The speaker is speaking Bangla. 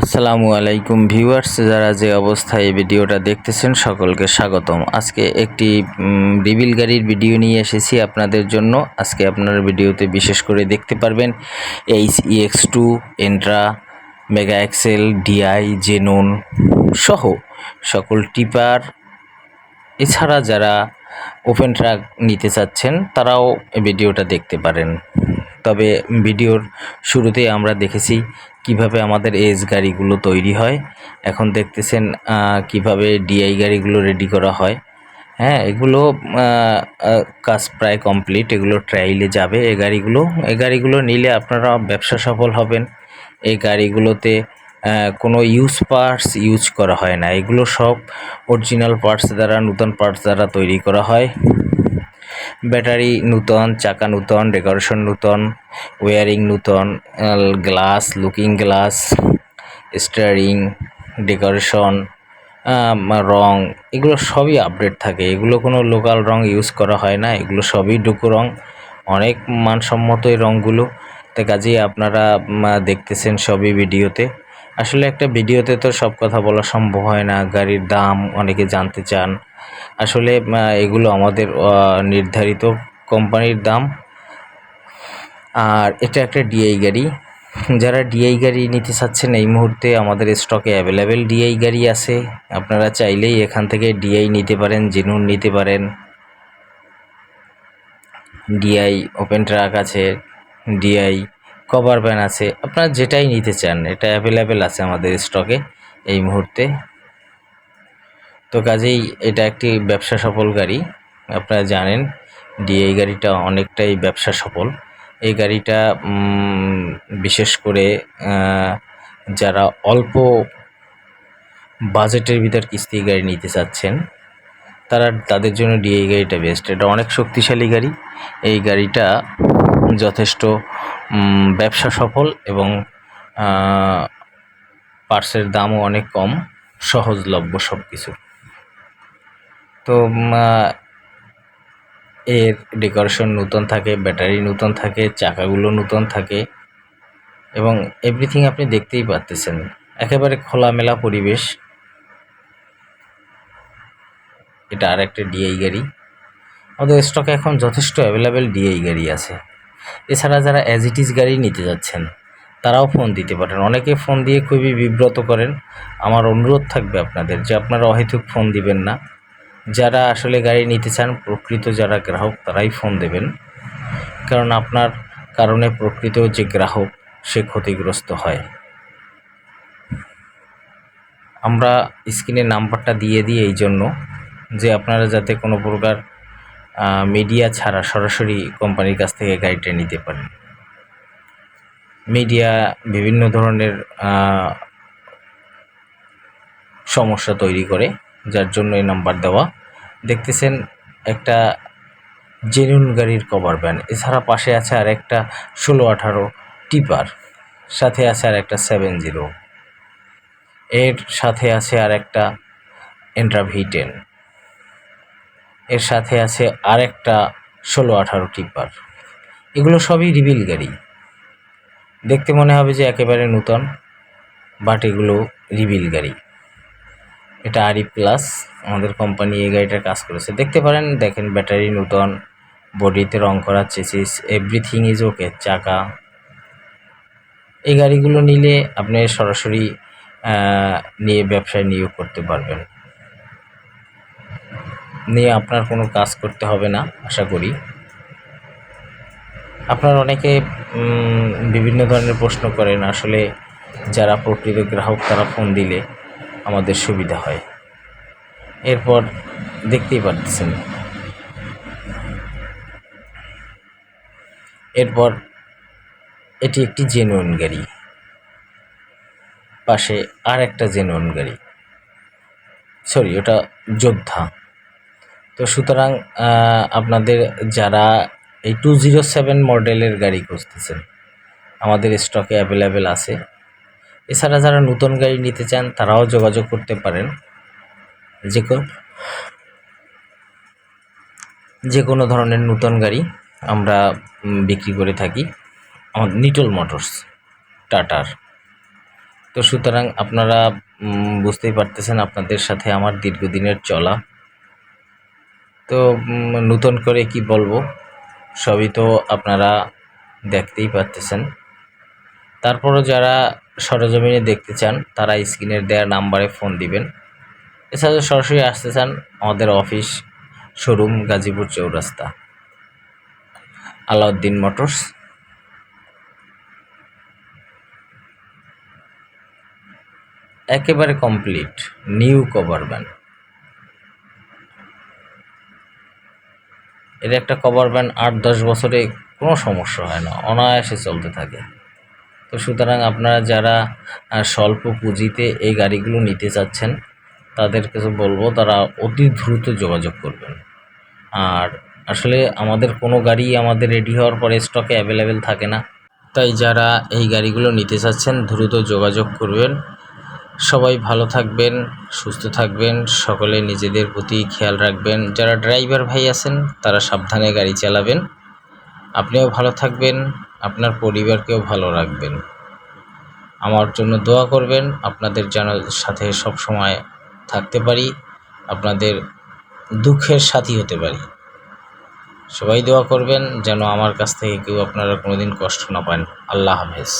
আসসালামু আলাইকুম ভিউয়ার্স, যারা যে অবস্থায় এই ভিডিওটা দেখতেছেন সকলকে স্বাগতম। আজকে একটি রিবিল গাড়ির ভিডিও নিয়ে এসেছি আপনাদের জন্য। আজকে আপনার ভিডিওতে বিশেষ করে দেখতে পারবেন H EX two Intra mega excel DI জেনুন সহ সকল টিপার। এছাড়া যারা ওপেন ট্রাক নিতে চাচ্ছেন, তারাও ভিডিওটা দেখতে পারেন। তবে ভিডিওর শুরুতেই আমরা দেখেছি কীভাবে আমাদের এজ গাড়িগুলো তৈরি হয়, এখন দেখতেছেন কীভাবে ডিআই গাড়িগুলো রেডি করা হয়। হ্যাঁ এগুলো কাজ প্রায় কমপ্লিট এগুলো ট্রায়ালে যাবে। এই গাড়িগুলো এই গাড়িগুলো নিলে আপনারা ব্যবসা সফল হবেন। এই গাড়িগুলোতে কোনো ইউজ পার্টস ইউজ করা হয় না। এগুলো সব অরিজিনাল পার্টস দ্বারা, নতুন পার্টস দ্বারা তৈরি করা হয়। ব্যাটারি নূতন, চাকা নূতন, ডেকোরেশন নূতন ওয়ারিং নূতন glass, looking glass steering decoration রং, এগুলো সবই আপডেট থাকে। এগুলো কোনো লোকাল রং ইউজ করা হয় না। এগুলো সবই ডুকু রং। অনেক মানসম্মত এই রঙগুলো তো কাজেই আপনারা দেখতেছেন সবই ভিডিওতে। আসলে একটা ভিডিওতে তো সব কথা বলা সম্ভব হয় না। গাড়ির দাম, অনেকে জানতে চান। আসলে এগুলো আমাদের নির্ধারিত কোম্পানির দাম। আর এটা একটা ডিআই গাড়ি। যারা ডিআই গাড়ি নিতে চাচ্ছেন, এই মুহূর্তে আমাদের স্টকে অ্যাভেলেবেল ডিআই গাড়ি আছে। আপনারা চাইলেই এখান থেকে ডিআই নিতে পারেন জেনুন নিতে পারেন। ডিআই ওপেন ট্রাক আছে, ডিআই কভার ভ্যান আছে। আপনারা যেটাই নিতে চান, এটা অ্যাভেলেবেল আছে আমাদের স্টকে এই মুহূর্তে। তো কাজেই এটা একটি ব্যবসা সফল গাড়ি। আপনারা জানেন ডিআই গাড়িটা অনেকটাই ব্যবসা সফল। এই গাড়িটা বিশেষ করে যারা অল্প বাজেটের ভিতর কিস্তি গাড়ি নিতে চাচ্ছেন, তারা তাদের জন্য ডিআই গাড়িটা বেস্ট এটা অনেক শক্তিশালী গাড়ি। এই গাড়িটা যথেষ্ট ব্যবসা সফল এবং পার্সের দামও অনেক কম, সহজলভ্য সব কিছু তো এর ডেকোরেশন নতুন থাকে ব্যাটারি নতুন থাকে, চাকাগুলো নতুন থাকে এবং এভরিথিং আপনি দেখতেই পারতেছেন। একেবারে খোলামেলা পরিবেশ। এটা আর একটা ডিআই গাড়ি। আমাদের স্টকে এখন যথেষ্ট অ্যাভেলেবেল ডিআই গাড়ি আছে। এছাড়া যারা অ্যাজ ইট ইজ গাড়ি নিতে যাচ্ছেন, তারাও ফোন দিতে পারেন। অনেকে ফোন দিয়ে খুবই বিব্রত করেন। আমার অনুরোধ থাকবে আপনাদের যে আপনারা অহেতুক ফোন দিবেন না। যারা আসলে গাড়ি নিতে চান, প্রকৃত যারা গ্রাহক তারাই ফোন দেবেন। কারণ আপনার কারণে প্রকৃত যে গ্রাহক, সে ক্ষতিগ্রস্ত হয়। আমরা স্ক্রিনে নাম্বারটা দিয়ে দিই এই জন্য, যে আপনারা যাতে কোনো প্রকার মিডিয়া ছাড়া সরাসরি কোম্পানির কাছ থেকে গাড়িটা নিতে পারেন। মিডিয়া বিভিন্ন ধরনের সমস্যা তৈরি করে, যার জন্য এই নাম্বার দেওয়া। দেখতেছেন একটা জেনুইন গাড়ির কভার ভ্যান এছাড়া পাশে আছে আর একটা ষোলো আঠারো টিপার সাথে আছে আর একটা সেভেন জিরো এর সাথে আছে আর একটা এন্ট্রা ভি টেন এর সাথে আছে আর একটা ষোলো আঠারো টিপার এগুলো সবই রিবিল গাড়ি। দেখতে মনে হবে যে একেবারে নূতন বাট এগুলো রিবিল গাড়ি। এটা আরই প্লাস। আমাদের কোম্পানি এই গাড়িটার কাজ করেছে। দেখতে পারেন, দেখেন ব্যাটারি নূতন বডিতে রং করা চেসিস এভরিথিং ইজ ওকে চাকা। এই গাড়িগুলো নিলে আপনি সরাসরি নিয়ে ব্যবসায় নিয়োগ করতে পারবেন। নিয়ে আপনার কোনো কাজ করতে হবে না, আশা করি। আপনার অনেকে বিভিন্ন ধরনের প্রশ্ন করেন। আসলে যারা প্রকৃত গ্রাহক, তারা ফোন দিলে। আমাদের সুবিধা হয়। এরপর দেখতেই পাচ্ছেন এরপর এটি একটি জেনুইন গাড়ি। পাশে আর একটা জেনুইন গাড়ি। সরি ওটা যোদ্ধা। তো সুতরাং আপনাদের যারা এই টু জিরো সেভেন মডেলের গাড়ি খুঁজতেছেন, আমাদের স্টকে অ্যাভেলেবেল আছে। এছাড়া যারা নতুন গাড়ি নিতে চান, তারাও যোগাযোগ করতে পারেন। যে যে কোনো ধরনের নতুন গাড়ি আমরা বিক্রি করে থাকি। আমার নিটল মোটরস টাটার তো সুতরাং আপনারা বুঝতেই পারতেছেন আপনাদের সাথে আমার দীর্ঘদিনের চলা। তো নতুন করে কি বলব, সবই তো আপনারা দেখতেই পারতেছেন। তারপরও যারা সরজমিনে দেখতে চান, তারা স্ক্রিনের দেওয়া নাম্বারে ফোন দিবেন। এছাড়া সরাসরি আসতে চান আমাদের office showroom Gazipur Chowrasta. Alauddin motors. একেবারে কমপ্লিট, নিউ কভার ভ্যান। এর একটা কভার ভ্যান আট দশ বছরে কোনো সমস্যা হয় না, অনায়াসে চলতে থাকে। তো সুতরাং আপনারা যারা স্বল্প পুঁজিতে এই গাড়িগুলো নিতে চাচ্ছেন তাদের কাছে বলব তারা অতি দ্রুত যোগাযোগ করবেন। আর আসলে আমাদের কোনো গাড়ি আমাদের রেডি হওয়ার পরে স্টকে অ্যাভেলেবেল থাকে না। তাই যারা এই গাড়িগুলো নিতে চাচ্ছেন, দ্রুত যোগাযোগ করবেন। সবাই ভালো থাকবেন, সুস্থ থাকবেন, সকলে নিজেদের প্রতি খেয়াল রাখবেন। যারা ড্রাইভার ভাই আছেন, তারা সাবধানে গাড়ি চালাবেন। আপনিও ভালো থাকবেন, আপনার পরিবারকেও ভালো রাখবেন। আমার জন্য দোয়া করবেন, আপনাদের যেন সাথে সব সময় থাকতে পারি, আপনাদের দুঃখের সাথী হতে পারি। সবাই দোয়া করবেন যেন আমার কাছ থেকে কেউ আপনারা কোনোদিন কষ্ট না পান। আল্লাহ হাফেজ।